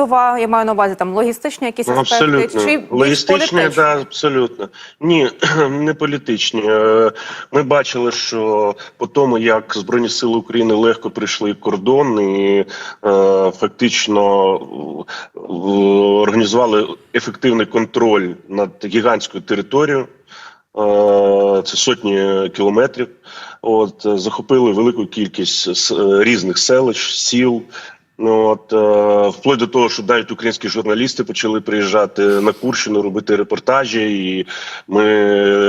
складова? Я маю на увазі там логістичні якісь Ну, аспекти, чи Логістичні, да, абсолютно. Ні, не політичні. Е, Ми бачили, що по тому, як Збройні Сили України легко прийшли кордон і е, фактично організували ефективний контроль над гігантською територією. Е, Це сотні кілометрів. От захопили велику кількість різних селищ, сіл. Ну, от, е, вплоть до того, що навіть українські журналісти почали приїжджати на Курщину, робити репортажі, і ми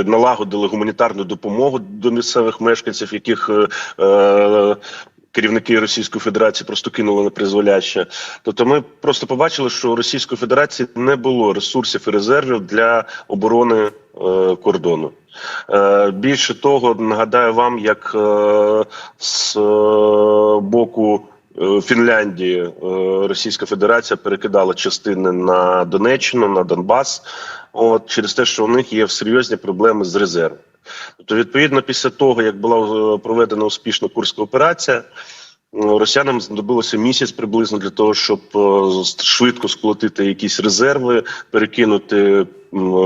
налагодили гуманітарну допомогу до місцевих мешканців, яких е, е, керівники Російської Федерації просто кинули на призволяще. Тобто, ми просто побачили, що у Російської Федерації не було ресурсів і резервів для оборони е, кордону. Е, Більше того, нагадаю вам, як е, з е, боку Фінляндії е, Російська Федерація перекидала частини на Донеччину, на Донбас, от через те, що у них є серйозні проблеми з резервом. Тобто, відповідно, після того, як була е, проведена успішна курська операція. е, Росіянам знадобилося місяць приблизно для того, щоб е, швидко сколотити якісь резерви, перекинути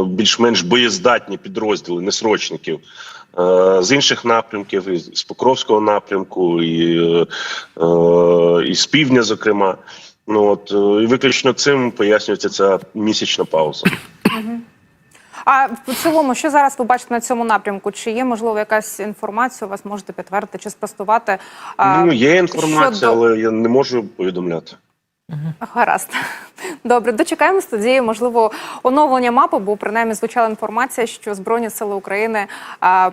більш-менш боєздатні підрозділи несрочників е, з інших напрямків, і з Покровського напрямку, і, е, е, і з півдня, зокрема. Ну от е, і виключно цим пояснюється ця місячна пауза. А в цілому, що зараз ви бачите на цьому напрямку? Чи є можливо якась інформація? У вас можете підтвердити чи спростувати? Ну є інформація, щодо- але я не можу повідомляти. Гаразд. Добре, дочекаємось тоді, можливо, оновлення мапи, бо принаймні звучала інформація, що Збройні сили України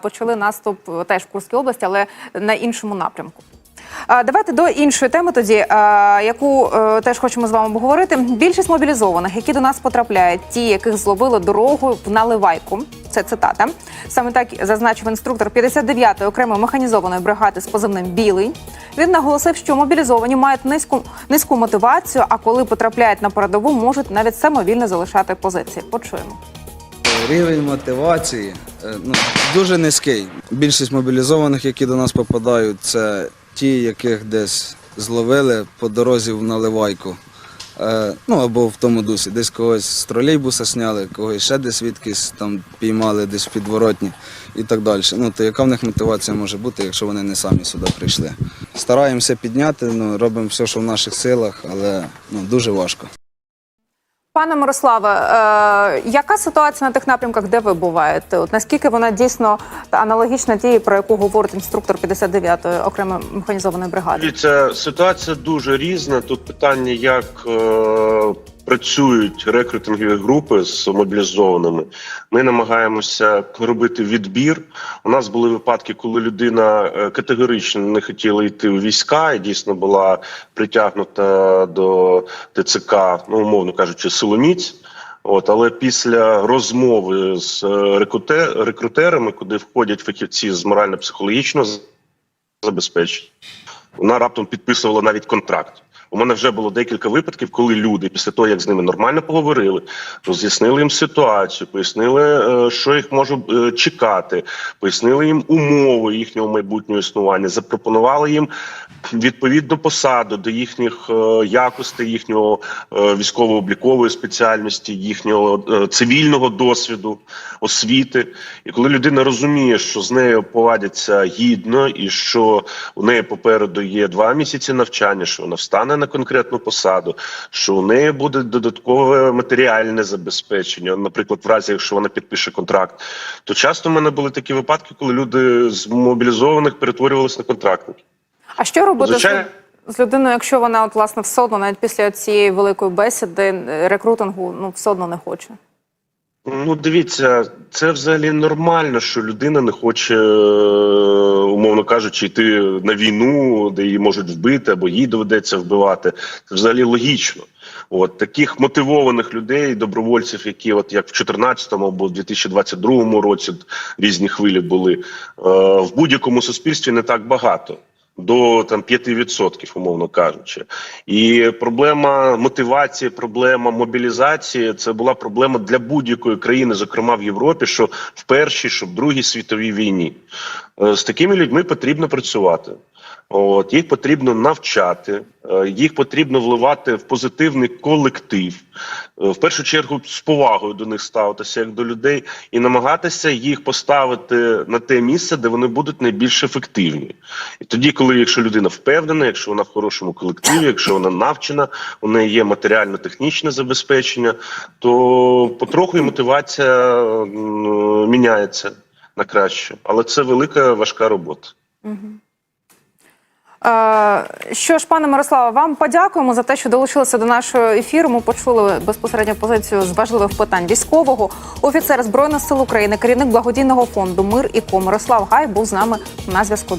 почали наступ е, теж в Курській області, але на іншому напрямку. Давайте до іншої теми тоді, яку е, теж хочемо з вами обговорити. Більшість мобілізованих, які до нас потрапляють, ті, яких зловили дорогу в наливайку. Це цитата. Саме так зазначив інструктор 59-ї окремої механізованої бригади з позивним Білий. Він наголосив, що мобілізовані мають низьку низьку мотивацію, а коли потрапляють на передову, можуть навіть самовільно залишати позиції. Почуємо. Рівень мотивації е, ну, дуже низький. Більшість мобілізованих, які до нас попадають, це ті, яких десь зловили по дорозі в наливайку. Е, ну або в тому дусі. Десь когось з тролейбуса сняли, когось ще десь звідкись там піймали, десь в підворотні і так далі. Ну, то яка в них мотивація може бути, якщо вони не самі сюди прийшли? Стараємося підняти, ну, робимо все, що в наших силах, але ну, дуже важко. Пане Мирославе, е, яка ситуація на тих напрямках, де ви буваєте? От наскільки вона дійсно аналогічна тій, про яку говорить інструктор 59-ї окремої механізованої бригади? Дивіться, ситуація дуже різна. Тут питання, як е, працюють рекрутингові групи з мобілізованими. Ми намагаємося робити відбір. У нас були випадки, коли людина е, категорично не хотіла йти у війська і дійсно була притягнута до ТЦК, ну умовно кажучи, силоміць. От, але після розмови з е, рекрутерами, куди входять фахівці з морально-психологічного забезпечення. Вона раптом підписувала навіть контракт. У мене вже було декілька випадків, коли люди, після того як з ними нормально поговорили, роз'яснили їм ситуацію, пояснили, е, що їх може е, чекати, пояснили їм умови їхнього майбутнього існування, запропонували їм відповідну посаду до їхніх е, якостей, їхнього військово-облікової спеціальності, їхнього цивільного досвіду, освіти. І коли людина розуміє, що з нею повадяться гідно, і що у неї попереду є два місяці навчання, що вона встане на конкретну посаду, що у неї буде додаткове матеріальне забезпечення, наприклад, в разі, якщо вона підпише контракт, то часто в мене були такі випадки, коли люди з мобілізованих перетворювалися на контрактників. А що робити Звичайно. з, людиною, якщо вона от власне все одно, навіть після цієї великої бесіди е, рекрутингу, ну все одно не хоче? Ну, дивіться, це взагалі нормально, що людина не хоче, е, умовно кажучи, йти на війну, де її можуть вбити або їй доведеться вбивати. Це взагалі логічно. От таких мотивованих людей, добровольців, які, от як в 2014 або в 2022 році різні хвилі були, е, в будь-якому суспільстві не так багато. До там 5%, умовно кажучи, і проблема мотивації, проблема мобілізації це була проблема для будь-якої країни, зокрема в Європі, що в першій, що в другій світовій війні. Е, З такими людьми потрібно працювати. От їх потрібно навчати, е, їх потрібно вливати в позитивний колектив. Е, В першу чергу з повагою до них ставитися як до людей і намагатися їх поставити на те місце, де вони будуть найбільш ефективні. І тоді, коли якщо людина впевнена, якщо вона в хорошому колективі, якщо вона навчена, у неї є матеріально-технічне забезпечення, то потроху і мотивація міняється на краще. Але це велика важка робота. Що ж, пане Мирославе, вам подякуємо за те, що долучилися до нашого ефіру. Ми почули безпосередньо позицію з важливих питань військового. Офіцер збройних сил України, керівник благодійного фонду Мир і Ко Мирослав Гай був з нами на зв'язку.